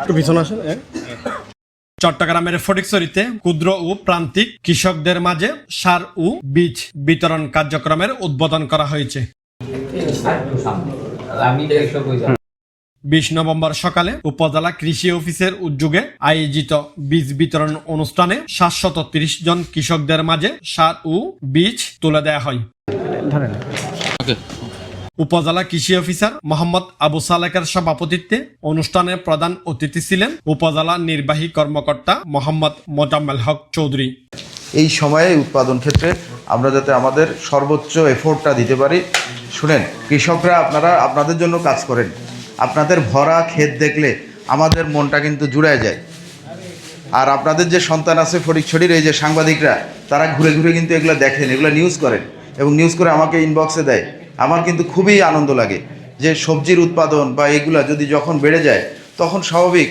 একটু পিছনে আসেন। চট্টগ্রামের ফটিকছড়িতে ক্ষুদ্র ও প্রান্তিক কৃষকদের মাঝে সার ও বীজ বিতরণ কার্যক্রমের উদ্বোধন করা হয়েছে। বিশ নভেম্বর সকালে উপজেলা কৃষি অফিসের উদ্যোগে আয়োজিত বীজ বিতরণ অনুষ্ঠানে সাতশত তিরিশ জন কৃষকদের মাঝে সার ও বীজ তুলে দেওয়া হয়। উপজেলা কৃষি অফিসার মোহাম্মদ আবু সালেকের সভাপতিত্বে অনুষ্ঠানে প্রধান অতিথি ছিলেন উপজেলা নির্বাহী কর্মকর্তা মোহাম্মদ মোজাম্মেল হক চৌধুরী। এই সময়ে উৎপাদন ক্ষেত্রে আমরা যাতে আমাদের সর্বোচ্চ এফোর্টটা দিতে পারি, শুনেন, কৃষকরা আপনারা, আপনাদের জন্য কাজ করেন। আপনাদের ভরা ক্ষেত দেখলে আমাদের মনটা কিন্তু জুড়ায় যায়। আর আপনাদের যে সন্তান আছে ফরিকছড়ির এই যে সাংবাদিকরা, তারা ঘুরে ঘুরে কিন্তু এগুলো দেখেন, এগুলো নিউজ করেন এবং নিউজ করে আমাকে ইনবক্সে দেয়। আমার কিন্তু খুবই আনন্দ লাগে যে সবজির উৎপাদন বা এগুলা যদি যখন বেড়ে যায়, তখন স্বাভাবিক।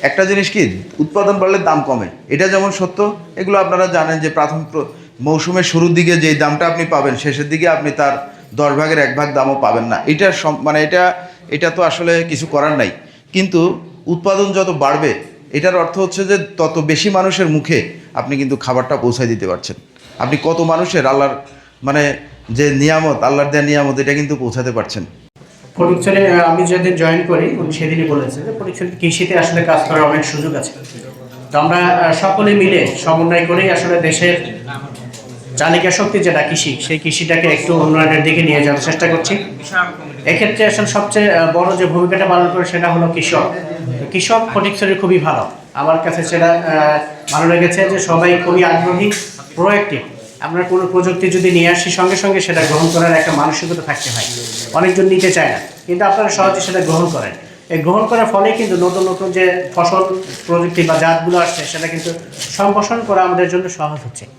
একটা জিনিস কি, উৎপাদন বাড়লে দাম কমে। এটা যেমন সত্য, এগুলো আপনারা জানেন যে প্রাথমিক প্র- মৌসুমের শুরুর দিকে যেই দামটা আপনি পাবেন, শেষের দিকে আপনি তার দশ ভাগের এক ভাগ দামও পাবেন না। এটা মানে এটা এটা তো আসলে কিছু করার নাই। কিন্তু উৎপাদন যত বাড়বে, এটার অর্থ হচ্ছে যে তত বেশি মানুষের মুখে আপনি কিন্তু খাবারটা পৌঁছায় দিতে পারছেন। আপনি কত মানুষের আল্লাহর মানে যে নিয়ামত, আল্লাহর দেয়া নিয়ামত, এটা কিন্তু পৌঁছাতে পারছেন। ফটিকছড়ি আমি যেদিন জয়েন করি, উনি সেদিনই বলেছেন যে ফটিকছড়ি কৃষিতে আসলে কাজ করার অনেক সুযোগ আছে। তো আমরা সকলে মিলে সমন্বয় করেই আসলে দেশের চালিকা শক্তি যেটা কৃষি, সেই কৃষিটাকে একটু উন্নয়নের দিকে নিয়ে যাওয়ার চেষ্টা করছি। এক্ষেত্রে আসলে সবচেয়ে বড় যে ভূমিকাটা পালন করে সেটা হলো কৃষক। কৃষক ফটিকছড়ি খুবই ভালো। আমার কাছে সেটা ভালো লেগেছে যে সবাই খুবই আগ্রহী প্রোয়েক্টিভ আমরা কোনো প্রযুক্তি যদি নিয়ে আসি, সঙ্গে সঙ্গে সেটা গ্রহণ করার একটা মানসিকতা থাকতে হয়। অনেকজন নিতে চায় না, কিন্তু আপনারা সহজে সেটা গ্রহণ করেন। এই গ্রহণ করার ফলে কিন্তু নতুন নতুন যে ফসল, প্রযুক্তি বা জাতগুলো আসছে, সেটা কিন্তু সম্প্রসারণ করা আমাদের জন্য সহজ হচ্ছে।